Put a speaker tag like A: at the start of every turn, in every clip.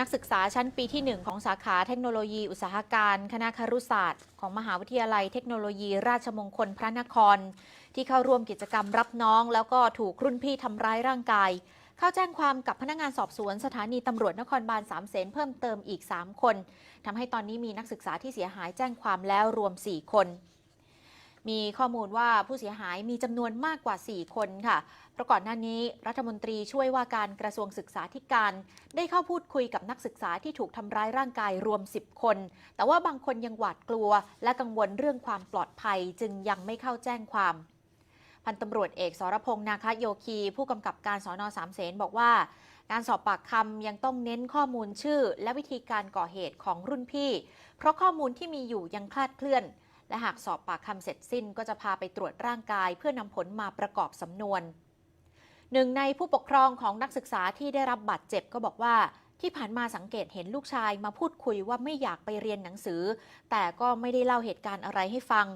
A: นักศึกษาชั้นปีที่ 1 ของสาขาเทคโนโลยีอุตสาหการคณะครุศาสตร์ ของมหาวิทยาลัยเทคโนโลยี ราชมงคลพระนคร ที่เข้าร่วมกิจกรรมรับน้อง แล้วก็ถูกรุ่นพี่ทำร้ายร่างกาย เข้าแจ้งความกับพนักงานสอบสวนสถานีตำรวจนครบาลสามเสนเพิ่มเติมอีก 3 คนทำให้ตอนนี้มีนักศึกษาที่เสียหายแจ้งความแล้วรวม 4 คน มีข้อมูลว่าผู้เสียหายมีจำนวนมากกว่า 4 คนค่ะ เพราะก่อนหน้านี้รัฐมนตรีช่วยว่าการกระทรวงศึกษาธิการ ได้เข้าพูดคุยกับนักศึกษาที่ถูกทำร้ายร่างกายรวม 10 คน แต่ว่าบางคนยังหวาดกลัว และกังวลเรื่องความปลอดภัยจึงยังไม่เข้าแจ้งความพันตำรวจเอกสรพงษ์นาคโยคี ผู้กำกับการสอนอสามเสนบอกว่า การสอบปากคำยังต้องเน้นข้อมูลชื่อ และวิธีการก่อเหตุของรุ่นพี่ เพราะข้อมูลที่มีอยู่ยังคลาดเคลื่อน และหากสอบปากคำเสร็จสิ้นก็จะพาไปตรวจร่างกายเพื่อนำผลมาประกอบสำนวน หนึ่งในผู้ปกครองของนักศึกษาที่ได้รับบาดเจ็บก็บอกว่าที่ผ่านมาสังเกตเห็นลูกชายมาพูดคุยว่าไม่อยากไปเรียนหนังสือ แต่ก็ไม่ได้เล่าเหตุการณ์อะไรให้ฟัง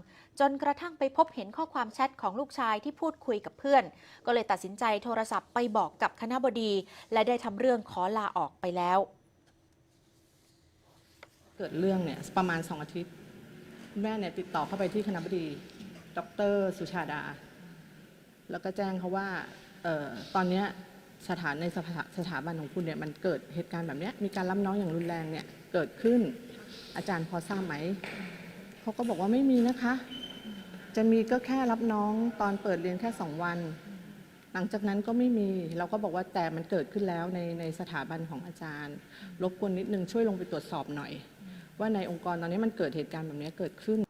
A: จนกระทั่งไปพบเห็นข้อความแชทของลูกชายที่พูดคุยกับเพื่อน ก็เลยตัดสินใจโทรศัพท์ไปบอกกับคณะบดี และได้ทำเรื่องขอลาออกไปแล้ว
B: เกิดเรื่องเนี่ยประมาณสองอาทิตย์ แม่เนี่ยติดต่อเข้าไปที่คณะบดี ดร สุชาดา แล้วก็แจ้งเขาว่าออตอนนี้สถานในสถาสถาบันของคุณเนี่ยมันเกิดเหตุการณ์แบบนี้มีการรับน้องอย่างรุนแรงเนี่ยเกิดขึ้นอาจารย์พอทราบไหม เขาก็บอกว่าไม่มีนะคะ จะมีก็แค่รับน้องตอนเปิดเรียนแค่สองวัน หลังจากนั้นก็ไม่มี เราก็บอกว่าแต่มันเกิดขึ้นแล้วในในสถาบันของอาจารย์ รบกวนนิดนึงช่วยลงไปตรวจสอบหน่อย ว่าในองค์กรตอนนี้มันเกิดเหตุการณ์แบบนี้เกิดขึ้น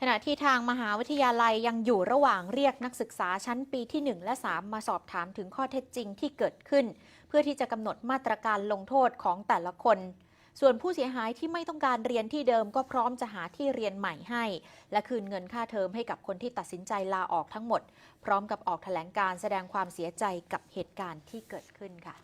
A: ขณะที่ทางมหาวิทยาลัยยังอยู่ระหว่างเรียกนักศึกษาชั้นปีที่ 1 และ 3 มาสอบถามถึงข้อเท็จจริงที่เกิดขึ้น เพื่อที่จะกำหนดมาตรการลงโทษของแต่ละคนส่วนผู้เสียหายที่ไม่ต้องการเรียนที่เดิมก็พร้อมจะหาที่เรียนใหม่ให้ และคืนเงินค่าเทอมให้กับคนที่ตัดสินใจลาออกทั้งหมด พร้อมกับออกแถลงการแสดงความเสียใจกับเหตุการณ์ที่เกิดขึ้นค่ะ